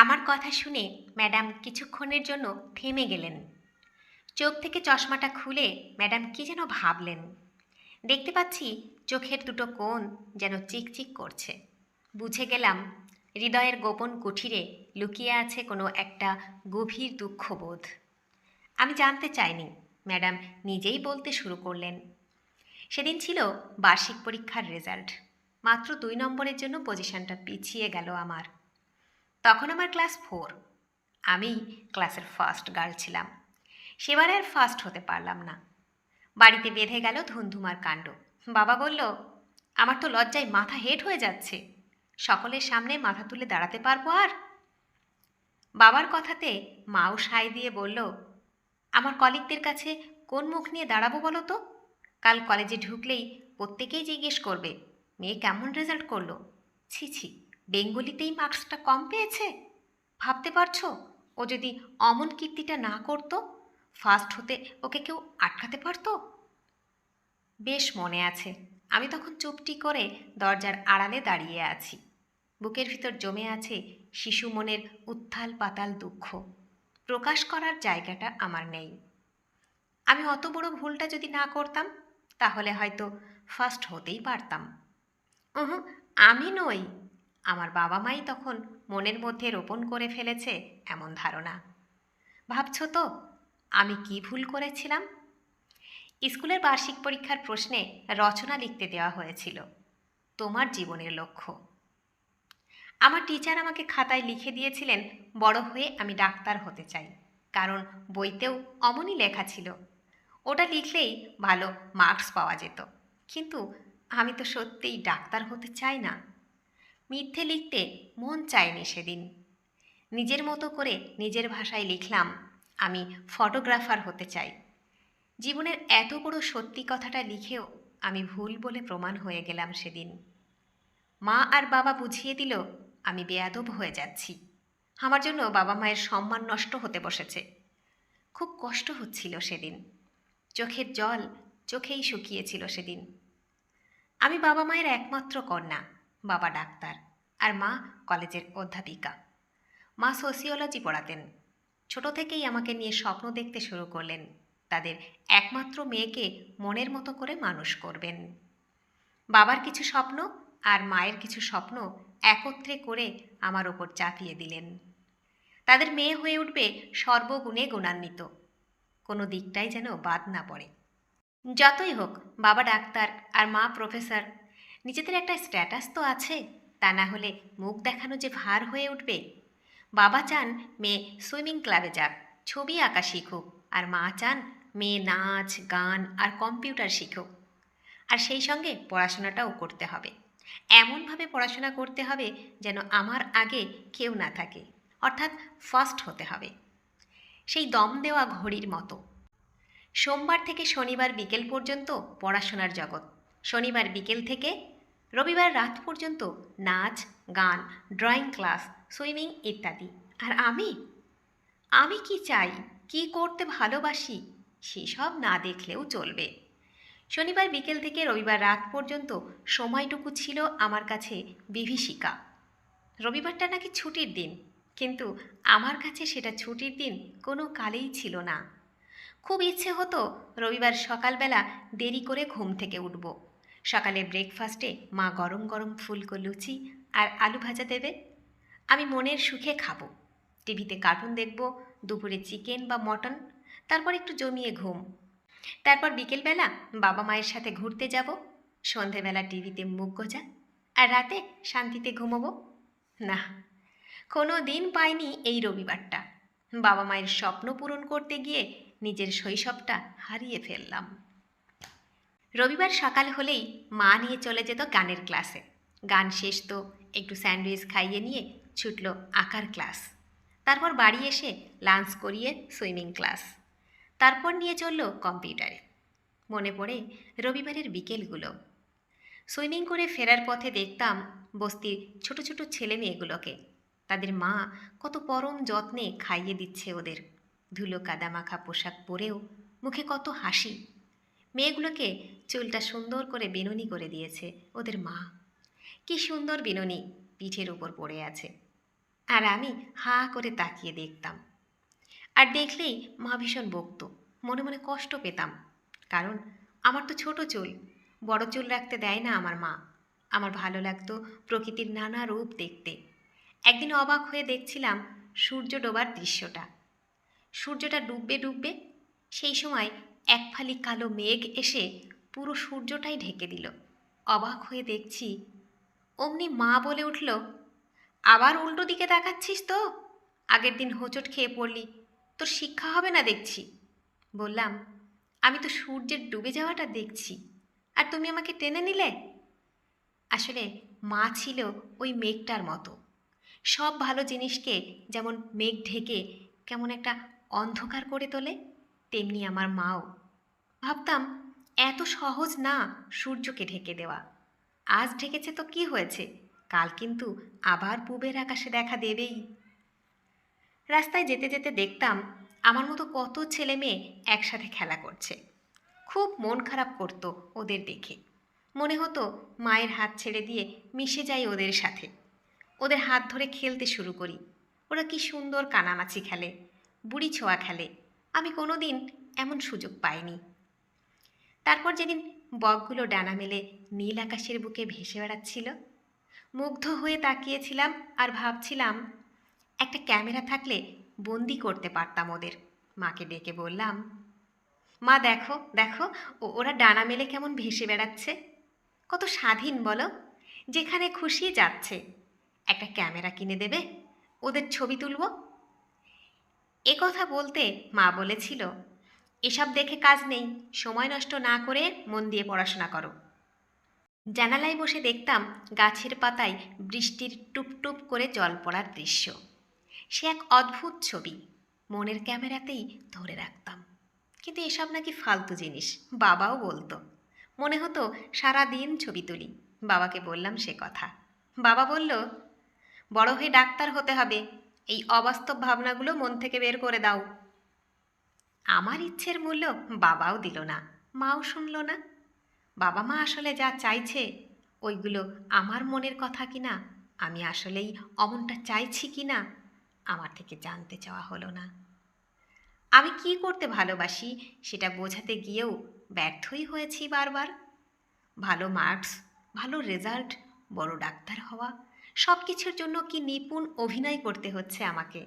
আমার কথা শুনে ম্যাডাম কিছুক্ষণের জন্য থেমে গেলেন। চোখ থেকে চশমাটা খুলে ম্যাডাম কি যেন ভাবলেন। দেখতে পাচ্ছি চোখের দুটো কোণ যেন চিকচিক করছে। বুঝে গেলাম হৃদয়ের গোপন কুঠিরে লুকিয়ে আছে কোনো একটা গভীর দুঃখবোধ। আমি জানতে চাইনি ম্যাডাম নিজেই বলতে শুরু করলেন। সেদিন ছিল বার্ষিক পরীক্ষার রেজাল্ট। মাত্র দুই নম্বরের জন্য পজিশনটা পিছিয়ে গেল আমার। তখন আমার ক্লাস ফোর। আমি ক্লাসের ফার্স্ট গার্ল ছিলাম। সেবার আর ফার্স্ট হতে পারলাম না। বাড়িতে বেঁধে গেল ধুমধুমার কাণ্ড। বাবা বলল, আমার তো লজ্জায় মাথা হেট হয়ে যাচ্ছে। সকলের সামনে মাথা তুলে দাঁড়াতে পারব আর? বাবার কথাতে মাও সায় দিয়ে বলল, আমার কলিগদের কাছে কোন মুখ নিয়ে দাঁড়াবো বলো তো? কাল কলেজে ঢুকলেই প্রত্যেকেই জিজ্ঞেস করবে, মেয়ে কেমন রেজাল্ট করল? ছি ছি। বেঙ্গলিতেই মার্কসটা কম পেয়েছে? ভাবতে পারছ? ও যদি অমন কীর্তিটা না করতো ফার্স্ট হতে ওকে কেউ আটকাতে পারতো? বেশ মনে আছে। আমি তখন চুপটি করে দরজার আড়ালে দাঁড়িয়ে আছি। বুকের ভিতর জমে আছে শিশু মনের উত্থাল পাতাল দুঃখ। প্রকাশ করার জায়গাটা আমার নেই। আমি অত বড় ভুলটা যদি না করতাম, তাহলে হয়তো ফার্স্ট হতেই পারতাম। আমি নই। আমার বাবা মাই তখন মনের মধ্যে রোপণ করে ফেলেছে এমন ধারণা। ভাবছ তো, আমি কি ভুল করেছিলাম? স্কুলের বার্ষিক পরীক্ষার প্রশ্নে রচনা লিখতে দেওয়া হয়েছিল, তোমার জীবনের লক্ষ্য। আমার টিচার আমাকে খাতায় লিখে দিয়েছিলেন, বড় হয়ে আমি ডাক্তার হতে চাই। কারণ বইতেও অমনই লেখা ছিল। ওটা লিখলেই ভালো মার্কস পাওয়া যেত। কিন্তু আমি তো সত্যিই ডাক্তার হতে চাই না। মিথ্যে লিখতে মন চায়নি সেদিন। নিজের মতো করে নিজের ভাষায় লিখলাম, আমি ফটোগ্রাফার হতে চাই। জীবনের এত বড় সত্যি কথাটা লিখেও আমি ভুল বলে প্রমাণ হয়ে গেলাম সেদিন। মা আর বাবা বুঝিয়ে দিল, আমি বেয়াদব হয়ে যাচ্ছি। আমার জন্য বাবা মায়ের সম্মান নষ্ট হতে বসেছে। খুব কষ্ট হচ্ছিল সেদিন। চোখের জল চোখেই শুকিয়েছিল সেদিন। আমি বাবা মায়ের একমাত্র কন্যা। বাবা ডাক্তার আর মা কলেজের অধ্যাপিকা। মা সোসিওলজি পড়াতেন। ছোট থেকেই আমাকে নিয়ে স্বপ্ন দেখতে শুরু করলেন। তাদের একমাত্র মেয়েকে মনের মতো করে মানুষ করবেন। বাবার কিছু স্বপ্ন আর মায়ের কিছু স্বপ্ন একত্রে করে আমার ওপর চাপিয়ে দিলেন। তাদের মেয়ে হয়ে উঠবে সর্বগুণে গুণান্বিত। কোনো দিকটাই যেন বাদ না পড়ে। যতই হোক, বাবা ডাক্তার আর মা প্রফেসর নিজেদের একটা স্ট্যাটাস তো আছে, তা না হলে মুখ দেখানো যে ভার হয়ে উঠবে। বাবা চান মেয়ে সুইমিং ক্লাবে যাক, ছবি আঁকা শিখুক, আর মা চান মেয়ে নাচ, গান আর কম্পিউটার শিখুক। আর সেই সঙ্গে পড়াশোনাটাও করতে হবে। এমনভাবে পড়াশোনা করতে হবে যেন আমার আগে কেউ না থাকে, অর্থাৎ ফার্স্ট হতে হবে। সেই দম দেওয়া ঘড়ির মতো। সোমবার থেকে শনিবার বিকেল পর্যন্ত পড়াশোনার জগৎ। শনিবার বিকেল থেকে রবিবার রাত পর্যন্ত নাচ, গান, ড্রয়িং ক্লাস, সুইমিং ইত্যাদি। আর আমি? আমি কি চাই? কি করতে ভালোবাসি? সেসব না দেখলেও চলবে। শনিবার বিকেল থেকে রবিবার রাত পর্যন্ত সময়টুকু ছিল আমার কাছে বিভীষিকা। রবিবারটা নাকি ছুটির দিন, কিন্তু আমার কাছে সেটা ছুটির দিন কোনো কালেই ছিল না। খুব ইচ্ছে হতো রবিবার সকালবেলা দেরি করে ঘুম থেকে উঠব। সকালে ব্রেকফাস্টে মা গরম গরম ফুলকো লুচি আর আলু ভাজা দেবে। আমি মনের সুখে খাব। টিভিতে কার্টুন দেখব, দুপুরে চিকেন বা মটন তারপর একটু জমিয়ে ঘুম। তারপর বিকেলবেলা বাবা মায়ের সাথে ঘুরতে যাব। সন্ধেবেলা টিভিতে মুখ গোজা আর রাতে শান্তিতে ঘুমোবো। না, কোনো দিন পাইনি এই রবিবারটা। বাবা মায়ের স্বপ্ন পূরণ করতে গিয়ে নিজের শৈশবটা হারিয়ে ফেললাম। রবিবার সকাল হলেই মা নিয়ে চলে যেত গানের ক্লাসে। গান শেষ তো, একটু স্যান্ডউইচ খাইয়ে নিয়ে ছুটল আঁকার ক্লাস। তারপর বাড়ি এসে লাঞ্চ করিয়ে সুইমিং ক্লাস। তারপর নিয়ে চলল কম্পিউটারে। মনে পড়ে রবিবারের বিকেলগুলো। সুইমিং করে ফেরার পথে দেখতাম বস্তির ছোট ছোট ছেলে মেয়েগুলোকে। তাদের মা কত পরম যত্নে খাইয়ে দিচ্ছে ওদের। ধুলো কাদামাখা পোশাক পরেও মুখে কত হাসি। মেয়েগুলোকে চুলটা সুন্দর করে বেনুনি করে দিয়েছে ওদের মা। কি সুন্দর বিনুনি পিঠের উপর পড়ে আছে। আর আমি হা করে তাকিয়ে দেখতাম। আর দেখলেই মা ভীষণ বকত। মনে মনে কষ্ট পেতাম। কারণ আমার তো ছোট চুল। বড় চুল রাখতে দেয় না আমার মা। আমার ভালো লাগতো প্রকৃতির নানা রূপ দেখতে। একদিন অবাক হয়ে দেখছিলাম সূর্য ডোবার দৃশ্যটা। সূর্যটা ডুববে ডুববে সেই সময় এক ফালি কালো মেঘ এসে পুরো সূর্যটাই ঢেকে দিল। অবাক হয়ে দেখছি, অমনি মা বলে উঠল, আবার উল্টো দিকে তাকাচ্ছিস তো। আগের দিন হোঁচট খেয়ে পড়লি, তোর শিক্ষা হবে না দেখছি। বললাম, আমি তো সূর্যের ডুবে যাওয়াটা দেখছি, আর তুমি আমাকে টেনে নিলে? আসলে মা ছিল ওই মেঘটার মতো। সব ভালো জিনিসকে যেমন মেঘ ঢেকে কেমন একটা অন্ধকার করে তোলে তেমনি আমার মাও। ভাবতাম, এত সহজ না সূর্যকে ঢেকে দেওয়া। আজ ঢেকেছে তো কি হয়েছে? কাল কিন্তু আবার পূবের আকাশে দেখা দেবেই। রাস্তায় যেতে যেতে দেখতাম, আমার মতো কত ছেলে মেয়ে একসাথে খেলা করছে। খুব মন খারাপ করতো ওদের দেখে। মনে হতো মায়ের হাত ছেড়ে দিয়ে মিশে যাই ওদের সাথে। ওদের হাত ধরে খেলতে শুরু করি। ওরা কি সুন্দর কানামাছি খেলে, বুড়ি ছোঁয়া খেলে। আমি কোনো দিন এমন সুযোগ পাইনি। তারপর যেদিন বকগুলো ডানা মেলে নীল আকাশের বুকে ভেসে বেড়াচ্ছিল, মুগ্ধ হয়ে তাকিয়েছিলাম আর ভাবছিলাম, একটা ক্যামেরা থাকলে বন্দি করতে পারতাম ওদের। মাকে ডেকে বললাম, মা, দেখো দেখো, ও, ওরা ডানা মেলে কেমন ভেসে বেড়াচ্ছে। কত স্বাধীন বলো, যেখানে খুশি যাচ্ছে। একটা ক্যামেরা কিনে দেবে, ওদের ছবি তুলব এ কথা বলতে মা বলেছিল, এসব দেখে কাজ নেই, সময় নষ্ট না করে মন দিয়ে পড়াশোনা করো। জানালায় বসে দেখতাম গাছের পাতায় বৃষ্টির টুপটুপ করে জল পড়ার দৃশ্য। সে এক অদ্ভুত ছবি, মনের ক্যামেরাতেই ধরে রাখতাম। কিন্তু এসব নাকি ফালতু জিনিস, বাবাও বলতো। মনে হতো সারা দিন ছবি তুলি, বাবাকে বললাম সে কথা। বাবা বলল, বড় হয়ে ডাক্তার হতে হবে এই অবাস্তব ভাবনাগুলো মন থেকে বের করে দাও। আমার ইচ্ছের মূল্য বাবাও দিল না, মাও শুনল না। বাবা মা আসলে যা চাইছে, ওইগুলো আমার মনের কথা কিনা, আমি আসলেই অমনটা চাইছি কি না আমার থেকে জানতে চাওয়া হলো না। আমি কি করতে ভালোবাসি সেটা বোঝাতে গিয়েও ব্যর্থই হয়েছি বারবার। ভালো মার্কস, ভালো রেজাল্ট, বড় ডাক্তার হওয়া সব কিছুর জন্য কি নিপুণ অভিনয় করতে হচ্ছে আমাকে?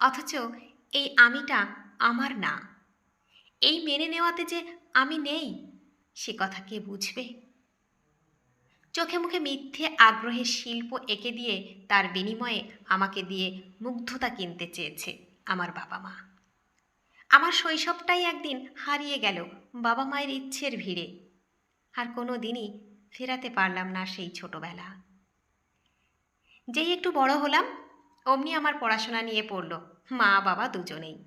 অথচ এই আমিটা আমার না। এই মেনে নেওয়াতে যে আমি নেই, সে কথা কে বুঝবে? চোখে মুখে মিথ্যে আগ্রহের শিল্প এঁকে দিয়ে তার বিনিময়ে আমাকে দিয়ে মুগ্ধতা কিনতে চেয়েছে আমার বাবা মা। আমার শৈশবটাই একদিন হারিয়ে গেল বাবা মায়ের ইচ্ছের ভিড়ে। আর কোনো দিনই ফেরাতে পারলাম না সেই ছোটবেলা। যেই একটু বড় হলাম, অমনি আমার পড়াশোনা নিয়ে পড়ল। মা বাবা দুজনেই।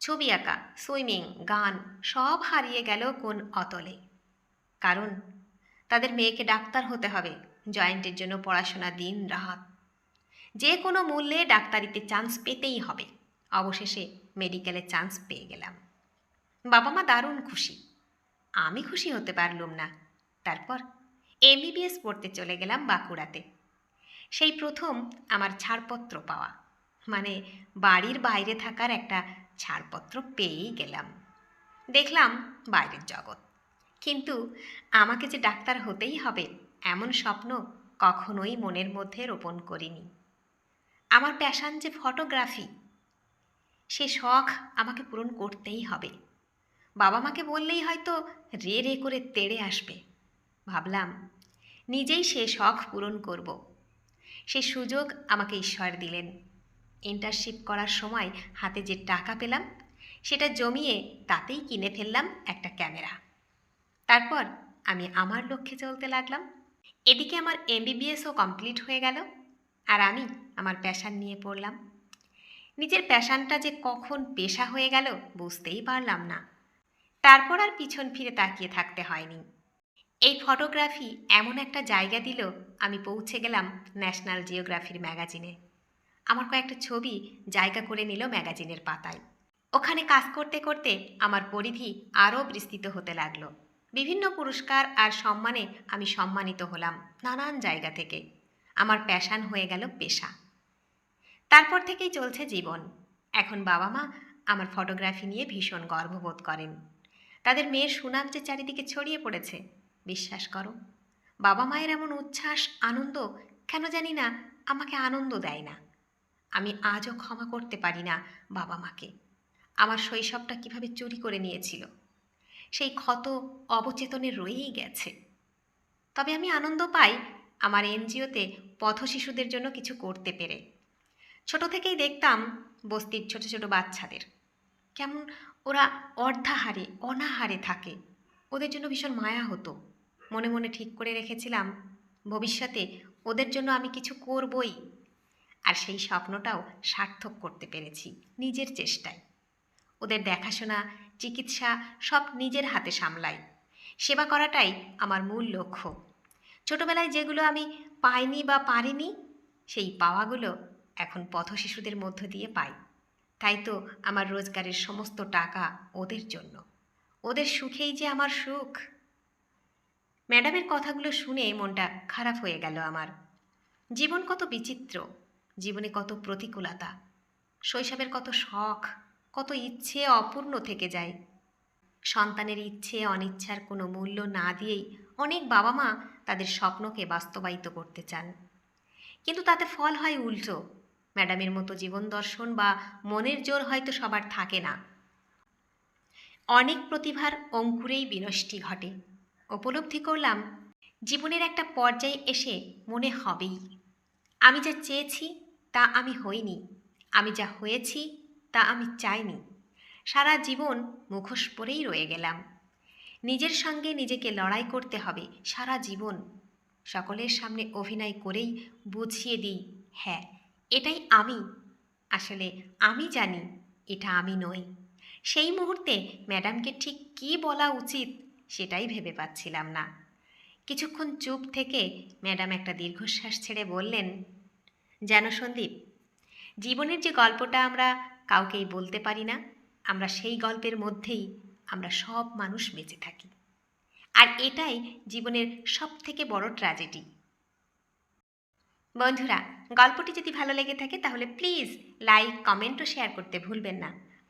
ছবি আঁকা, সুইমিং, গান, সব হারিয়ে গেল কোন অতলে। কারণ, তাদের মেয়েকে ডাক্তার হতে হবে, জয়েন্টের জন্য পড়াশোনা দিন রাত। যে কোনো মূল্যে ডাক্তারিতে চান্স পেতেই হবে। অবশেষে মেডিকেলে চান্স পেয়ে গেলাম। বাবা মা দারুণ খুশি। আমি খুশি হতে পারলুম না। তারপর এমবিবিএস পড়তে চলে গেলাম বাঁকুড়াতে। সেই প্রথম আমার ছাড়পত্র পাওয়া। মানে বাড়ির বাইরে থাকার একটা ছাড়পত্র পেয়েই গেলাম। দেখলাম বাইরের জগৎ। কিন্তু আমাকে যে ডাক্তার হতেই হবে এমন স্বপ্ন কখনোই মনের মধ্যে রোপণ করিনি। আমার প্যাশান যে ফটোগ্রাফি, সে শখ আমাকে পূরণ করতেই হবে। বাবা মাকে বললেই হয়তো রে রে করে তেড়ে আসবে। ভাবলাম নিজেই সে শখ পূরণ করব। সে সুযোগ আমাকে ঈশ্বর দিলেন। ইন্টার্নশিপ করার সময় হাতে যে টাকা পেলাম, সেটা জমিয়ে তাতেই কিনে ফেললাম একটা ক্যামেরা। তারপর আমি আমার লক্ষ্যে চলতে লাগলাম। এদিকে আমার এমবিবিএসও কমপ্লিট হয়ে গেল আর আমি আমার প্যাশান নিয়ে পড়লাম। নিজের প্যাশানটা যে কখন পেশা হয়ে গেল বুঝতেই পারলাম না। তারপর আর পিছন ফিরে তাকিয়ে থাকতে হয়নি। এই ফটোগ্রাফি এমন একটা জায়গা দিল, আমি পৌঁছে গেলাম ন্যাশনাল জিওগ্রাফির ম্যাগাজিনে। আমার কয়েকটা ছবি জায়গা করে নিল ম্যাগাজিনের পাতায়। ওখানে কাজ করতে করতে আমার পরিধি আরও বিস্তৃত হতে লাগল। বিভিন্ন পুরস্কার আর সম্মানে আমি সম্মানিত হলাম নানান জায়গা থেকে। আমার প্যাশান হয়ে গেল পেশা। তারপর থেকেই চলছে জীবন। এখন বাবা মা আমার ফটোগ্রাফি নিয়ে ভীষণ গর্ববোধ করেন। তাদের মেয়ের সুনাম যে চারিদিকে ছড়িয়ে পড়েছে বিশ্বাস করো। বাবা মায়ের এমন উচ্ছ্বাস, আনন্দ কেন জানি না আমাকে আনন্দ দেয় না। আমি আজও ক্ষমা করতে পারি না বাবা মাকে। আমার শৈশবটা কীভাবে চুরি করে নিয়েছিল। সেই ক্ষত অবচেতনে রয়েই গেছে। তবে আমি আনন্দ পাই আমার এনজিওতে পথ শিশুদের জন্য কিছু করতে পেরে। ছোট থেকেই দেখতাম বস্তির ছোট ছোট বাচ্চাদের। কেমন ওরা অর্ধাহারে, অনাহারে থাকে। ওদের জন্য ভীষণ মায়া হতো। মনে মনে ঠিক করে রেখেছিলাম, ভবিষ্যতে ওদের জন্য আমি কিছু করবই। আর সেই স্বপ্নটাও সার্থক করতে পেরেছি নিজের চেষ্টায়। ওদের দেখাশোনা, চিকিৎসা সব নিজের হাতে সামলাই। সেবা করাটাই আমার মূল লক্ষ্য। ছোটবেলায় যেগুলো আমি পাইনি বা পারিনি, সেই পাওয়াগুলো এখন পথ শিশুদের মধ্য দিয়ে পাই। তাই তো আমার রোজগারের সমস্ত টাকা ওদের জন্য। ওদের সুখেই যে আমার সুখ। ম্যাডামের কথাগুলো শুনে মনটা খারাপ হয়ে গেল আমার। জীবন কত বিচিত্র, জীবনে কত প্রতিকূলতা, শৈশবের কত শখ, কত ইচ্ছে অপূর্ণ থেকে যায়। সন্তানের ইচ্ছে, অনিচ্ছার কোনো মূল্য না দিয়েই অনেক বাবা মা তাদের স্বপ্নকে বাস্তবায়িত করতে চান। কিন্তু তাতে ফল হয় উল্টো, ম্যাডামের মতো জীবন দর্শন বা মনের জোর হয়তো সবার থাকে না। অনেক প্রতিভার অঙ্কুরেই বিনষ্টি ঘটে। উপলব্ধি করলাম, জীবনের একটা পর্যায়ে এসে মনে হবেই। আমি যা চেয়েছি, তা আমি হইনি। আমি যা হয়েছি, তা আমি চাইনি। সারা জীবন মুখোশ পরেই রয়ে গেলাম। নিজের সঙ্গে নিজেকে লড়াই করতে হবে, সারা জীবন। সকলের সামনে অভিনয় করেই বুঝিয়ে দিই হ্যাঁ এটাই আমি। আসলে আমি জানি, এটা আমি নই। সেই মুহূর্তে ম্যাডামকে ঠিক কী বলা উচিত সেটাই ভেবে পাচ্ছিলাম না। কিছুক্ষণ চুপ থেকে ম্যাডাম একটা দীর্ঘশ্বাস ছেড়ে বললেন যেন সন্দীপ, জীবনের যে গল্পটা আমরা কাউকেই বলতে পারি না, আমরা সেই গল্পের মধ্যেই আমরা সব মানুষ বেঁচে থাকি। আর এটাই জীবনের সব থেকে বড় ট্র্যাজেডি। বন্ধুরা, গল্পটি যদি ভালো লেগে থাকে তাহলে প্লিজ লাইক, কমেন্ট ও শেয়ার করতে ভুলবেন না।